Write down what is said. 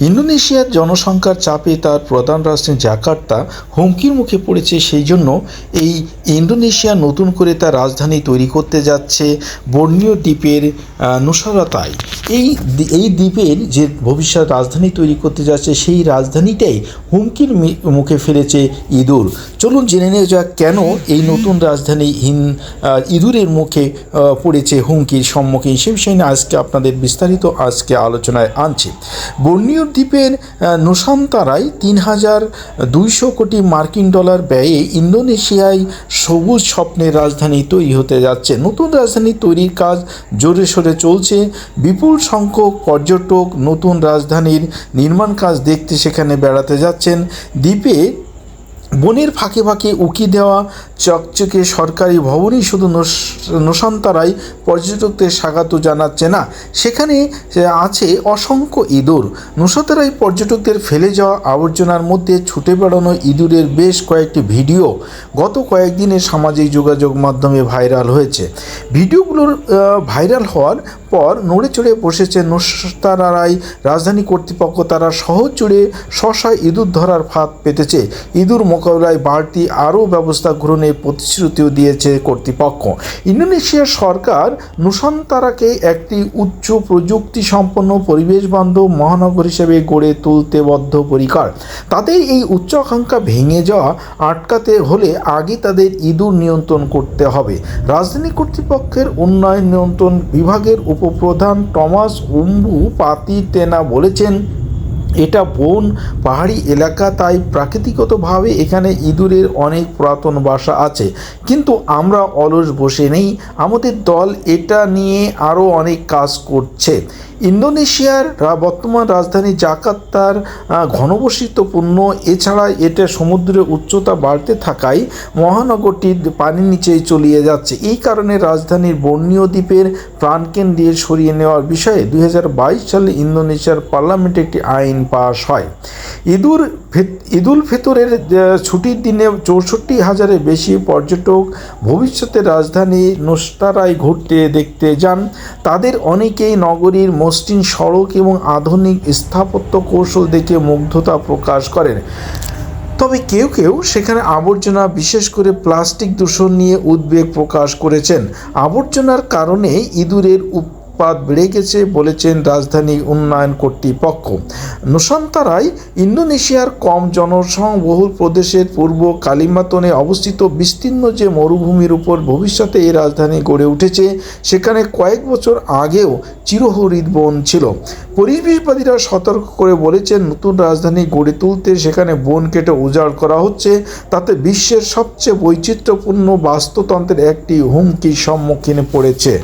ইন্দোনেশিয়ার জনসংখ্যার চাপে তার প্রধান রাজধানী জাকার্তা হুমকির মুখে পড়েছে সেই জন্য এই ইন্দোনেশিয়া নতুন করে তার রাজধানী তৈরি করতে যাচ্ছে। বর্ণীয় দ্বীপের নুসারাতায়। এই এই দ্বীপের যে ভবিষ্যৎ রাজধানী তৈরি করতে যাচ্ছে, সেই রাজধানীটাই হুমকির মুখে ফেলেছে ইঁদুর। চলুন জেনে নেওয়া যাক কেন এই নতুন রাজধানী হিন ইঁদুরের মুখে পড়েছে হুমকির সম্মুখীন। সে বিষয়ে নিয়ে আজকে আপনাদের বিস্তারিত আজকে আলোচনায় আনছি। বর্ণীয় দ্বীপের নুসান্তারায় তিন হাজার দুইশো কোটি মার্কিন ডলার ব্যয়ে ইন্দোনেশিয়ায় সবুজ স্বপ্নের রাজধানী তৈরি হতে যাচ্ছে। নতুন রাজধানী তৈরির কাজ জোরে সোরে চলছে। বিপুল সংখ্যক পর্যটক নতুন রাজধানীর নির্মাণ কাজ দেখতে সেখানে বেড়াতে যাচ্ছেন। দ্বীপে বনের ফাঁকে ফাঁকে উকি দেওয়া চকচকে সরকারি ভবনই শুধু নস- নসান্তারাই পর্যটকদের স্বাগত জানাচ্ছে না। সেখানে আছে অসংখ্য ইঁদুর। নসাতারাই পর্যটকদের ফেলে যাওয়া আবর্জনার মধ্যে ছুটে বেড়ানো ইঁদুরের বেশ কয়েকটি ভিডিও গত কয়েকদিনে সামাজিক যোগাযোগ মাধ্যমে ভাইরাল হয়েছে। ভিডিওগুলোর ভাইরাল হওয়ার পর নড়ে চড়ে বসেছে নোস্তারারাই রাজধানী কর্তৃপক্ষ। তারা শহর জুড়ে শশা ইঁদুর ধরার ফাঁদ পেতেছে। ইঁদুর মোকাবিলায় বাড়তি আরও ব্যবস্থা গ্রহণের প্রতিশ্রুতিও দিয়েছে কর্তৃপক্ষ। ইন্দোনেশিয়ার সরকার নুসান্তারাকে একটি উচ্চ প্রযুক্তি সম্পন্ন পরিবেশ বান্ধব মহানগর হিসেবে গড়ে তুলতে বদ্ধপরিকর। তাদের এই উচ্চাকাঙ্ক্ষা ভেঙে যাওয়া, আটকাতে হলে আগে তাদের ইঁদুর নিয়ন্ত্রণ করতে হবে। রাজধানী কর্তৃপক্ষের উন্নয়ন নিয়ন্ত্রণ বিভাগের উপপ্রধান টমাস উম্বু পাতি তেনা বলেছেন এটা বন, পাহাড়ি এলাকা, তাই প্রাকৃতিকতভাবে এখানে ইঁদুরের অনেক পুরাতন বাসা আছে। কিন্তু আমরা অলস বসে নেই। আমাদের দল এটা নিয়ে আরও অনেক কাজ করছে। ইন্দোনেশিয়ার বর্তমান রাজধানী জাকার্তার আহ, ঘনবসতিপূর্ণ এছাড়া এটা সমুদ্রের উচ্চতা বাড়তে থাকায় মহানগরটি পানির নিচে চলিয়ে যাচ্ছে। এই কারণে রাজধানীর বর্ণীয় দ্বীপের প্রাণকেন্দ্রে সরিয়ে নেওয়ার বিষয়ে দুই হাজার বাইশ সালে ইন্দোনেশিয়ার পার্লামেন্টে একটি আইন পাশ হয়। ইঁদুর ঈদুল ফিতরের ছুটির দিনে চৌষট্টি হাজারের বেশি পর্যটক ভবিষ্যতে রাজধানী নোস্তারায় ঘুরতে দেখতে যান। তাদের অনেকেই নগরীর মসৃণ সড়ক এবং আধুনিক স্থাপত্য কৌশল দেখে মুগ্ধতা প্রকাশ করেন। তবে কেউ কেউ সেখানে আবর্জনা, বিশেষ করে প্লাস্টিক দূষণ নিয়ে উদ্বেগ প্রকাশ করেছেন। আবর্জনার কারণে ইঁদুরের উৎপাদ বেড়ে গেছে বলেছেন রাজধানী উন্নয়ন কর্তৃপক্ষ। নুসান্তারায় ইন্দোনেশিয়ার কম জনসংবহুল প্রদেশের পূর্ব কালিমাতনে অবস্থিত বিস্তীর্ণ যে মরুভূমির উপর ভবিষ্যতে এই রাজধানী গড়ে উঠেছে, সেখানে কয়েক বছর আগেও চিরহরিত বন ছিল। পরিবেশবাদীরা সতর্ক করে বলেছেন, নতুন রাজধানী গড়ে তুলতে সেখানে বন কেটে উজাড় করা হচ্ছে। তাতে বিশ্বের সবচেয়ে বৈচিত্র্যপূর্ণ বাস্তুতন্ত্রের একটি হুমকির সম্মুখীন পড়েছে।